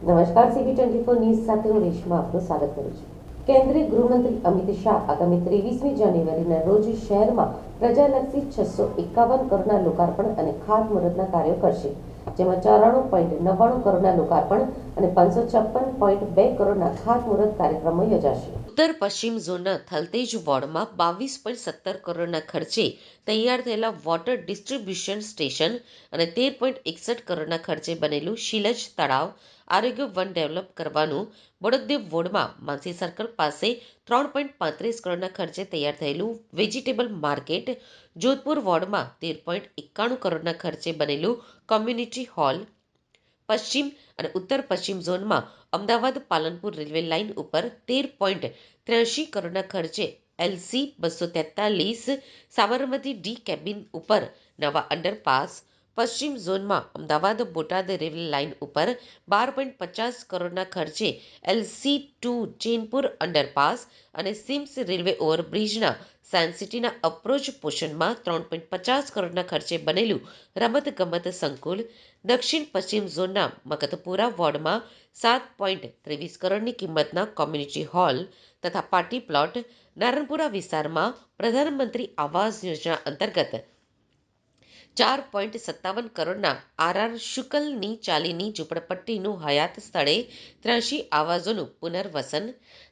નમસ્કાર સીવી twenty four news સાથે હું રેશમા આપનું સ્વાગત કરું છું. કેન્દ્રીય ગૃહમંત્રી અમિત શાહ આગામી ત્રેવીસમી જાન્યુઆરીના રોજ શહેરમાં પ્રજાલક્ષી છસો એકાવન કરોડના લોકાર્પણ અને ખાતમુહૂર્તના કાર્યો કરશે, જેમાં ચોરાણું પોઈન્ટ નવ્વાણું કરોડના લોકાર્પણ અને પાંચસો છપ્પન પોઈન્ટ બે કરોડના ખાતમુહૂર્ત કાર્યક્રમો યોજાશે. ઉત્તર પશ્ચિમ ઝોનના થલતેજ વોર્ડમાં બાવીસ પોઈન્ટ સત્તર કરોડના ખર્ચે તૈયાર થયેલા વોટર ડિસ્ટ્રીબ્યુશન સ્ટેશન અને તેર પોઈન્ટ એકસઠ કરોડના ખર્ચે બનેલું શિલજ તળાવ આરોગ્ય વન ડેવલપ કરવાનું બોડકદેવ વોર્ડમાં માનસી સર્કલ પાસે ત્રણ પોઈન્ટ પાંત્રીસ કરોડના ખર્ચે તૈયાર થયેલું વેજીટેબલ માર્કેટ જોધપુર વોર્ડમાં તેર પોઈન્ટ એકાણું કરોડના ખર્ચે બનેલું કોમ્યુનિટી હોલ પશ્ચિમ અને ઉત્તર પશ્ચિમ ઝોનમાં અમદાવાદ પાલનપુર રેલવે લાઇન ઉપર તેર પોઈન્ટ ત્ર્યાસી કરોડના ખર્ચે એલસી બસો તેતાલીસ સાબરમતી ડી કેબિન ઉપર નવા અંડરપાસ પશ્ચિમ ઝોનમાં અમદાવાદ બોટાદ રેલવે લાઇન ઉપર બાર પોઈન્ટ પચાસ કરોડના ખર્ચે એલસી ટુ ચેનપુર અંડરપાસ અને સિમ્સ રેલવે ઓવરબ્રિજના સાયન્સ સિટીના અપ્રોચ પોર્શનમાં ત્રણ પોઈન્ટ પચાસ કરોડના ખર્ચે બનેલું રમતગમત સંકુલ દક્ષિણ પશ્ચિમ ઝોનના મગધપુરા વોર્ડમાં સાત પોઈન્ટ ત્રેવીસ કરોડની કિંમતના કોમ્યુનિટી હોલ તથા પાર્ટી પ્લોટ નારણપુરા વિસ્તારમાં પ્રધાનમંત્રી આવાસ યોજના અંતર્ગત ચાર પોઈન્ટ સત્તાવન કરોડના આરઆર શુકલની ચાલીની ઝૂંપડપટ્ટીનું હયાત સ્થળે ત્ર્યાસી આવાસોનું પુનર્વસન.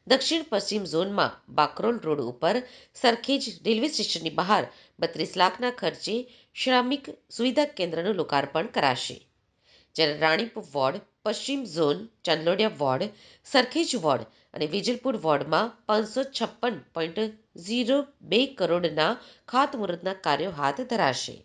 દક્ષિણ પશ્ચિમ ઝોનમાં બાકરોલ રોડ ઉપર સરખેજ રેલવે સ્ટેશનની બહાર બત્રીસ લાખના ખર્ચે શ્રામિક સુવિધા કેન્દ્રનું લોકાર્પણ કરાશે. જ્યારે રાણીપ વોર્ડ, પશ્ચિમ zone, Chandlodia ward, Sarkhej ward અને વિજલપુર વોર્ડમાં પાંચસો છપ્પન પોઈન્ટ ઝીરો બે કરોડના ખાતમુહૂર્તના કાર્યો હાથ ધરાશે.